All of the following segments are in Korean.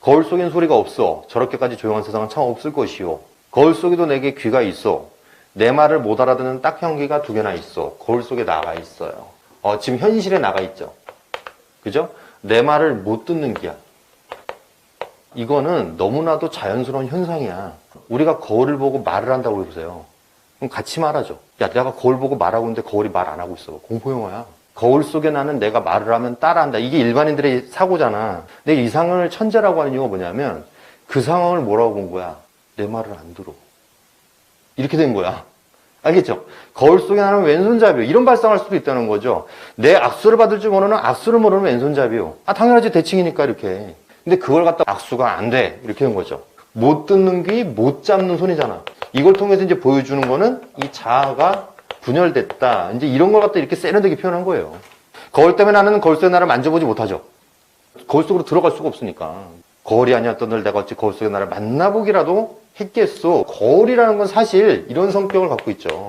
거울 속엔 소리가 없어. 저렇게까지 조용한 세상은 참 없을 것이요. 거울 속에도 내게 귀가 있어. 내 말을 못 알아듣는 딱형기가 두 개나 있어. 거울 속에 나가 있어요. 어, 지금 현실에 나가 있죠. 그죠? 내 말을 못 듣는 귀야. 이거는 너무나도 자연스러운 현상이야. 우리가 거울을 보고 말을 한다고 해보세요. 그럼 같이 말하죠. 야, 내가 거울 보고 말하고 있는데 거울이 말 안 하고 있어. 공포영화야. 거울 속에 나는 내가 말을 하면 따라한다. 이게 일반인들의 사고잖아. 근데 이 상황을 천재라고 하는 이유가 뭐냐면 그 상황을 뭐라고 본 거야? 내 말을 안 들어. 이렇게 된 거야. 알겠죠? 거울 속에 나는 왼손잡이요. 이런 발상할 수도 있다는 거죠. 내 악수를 받을 줄 모르는 악수를 모르는 왼손잡이요. 아, 당연하지. 대칭이니까 이렇게. 근데 그걸 갖다 악수가 안 돼. 이렇게 된 거죠. 못 듣는 귀, 못 잡는 손이잖아. 이걸 통해서 이제 보여주는 거는 이 자아가 분열됐다. 이제 이런 걸 갖다 이렇게 세련되게 표현한 거예요. 거울 때문에 나는 거울 속의 나를 만져보지 못하죠. 거울 속으로 들어갈 수가 없으니까. 거울이 아니었던 널 내가 어찌 거울 속의 나를 만나보기라도 했겠소. 거울이라는 건 사실 이런 성격을 갖고 있죠.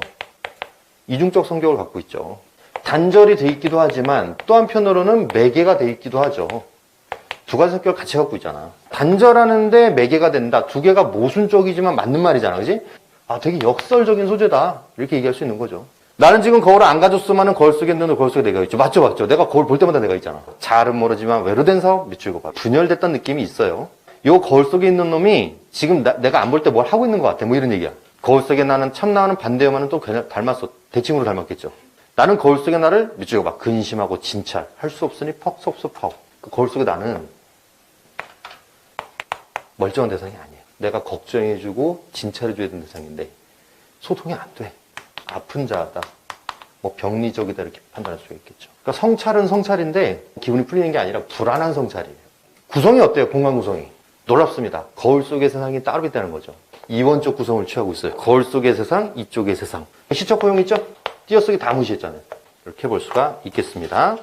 이중적 성격을 갖고 있죠. 단절이 돼 있기도 하지만 또 한편으로는 매개가 돼 있기도 하죠. 두 가지 성격을 같이 갖고 있잖아. 단절하는데 매개가 된다. 두 개가 모순적이지만 맞는 말이잖아. 그지? 아, 되게 역설적인 소재다. 이렇게 얘기할 수 있는 거죠. 나는 지금 거울을 안 가졌으면 거울 속에 있는 거울 속에 내가 있죠. 맞죠, 맞죠. 내가 거울 볼 때마다 내가 있잖아. 잘은 모르지만 외로된 사업 미치고 봐. 분열됐다는 느낌이 있어요. 요 거울 속에 있는 놈이 지금 나- 내가 안 볼 때 뭘 하고 있는 것 같아. 뭐 이런 얘기야. 거울 속에 나는 참 나는 반대여만은 또 닮았어. 대칭으로 닮았겠죠. 나는 거울 속에 나를 미치고 봐. 근심하고 진찰. 할 수 없으니 퍽 섭섭하고. 그 거울 속에 나는 멀쩡한 대상이 아니에요. 내가 걱정해주고 진찰해줘야 되는 대상인데 소통이 안 돼. 아픈 자다. 뭐 병리적이다 이렇게 판단할 수가 있겠죠. 그러니까 성찰은 성찰인데 기분이 풀리는 게 아니라 불안한 성찰이에요. 구성이 어때요? 공간 구성이. 놀랍습니다. 거울 속의 세상이 따로 있다는 거죠. 이원적 구성을 취하고 있어요. 거울 속의 세상, 이쪽의 세상. 시적 고용 있죠? 띄어쓰기 다 무시했잖아요. 이렇게 볼 수가 있겠습니다.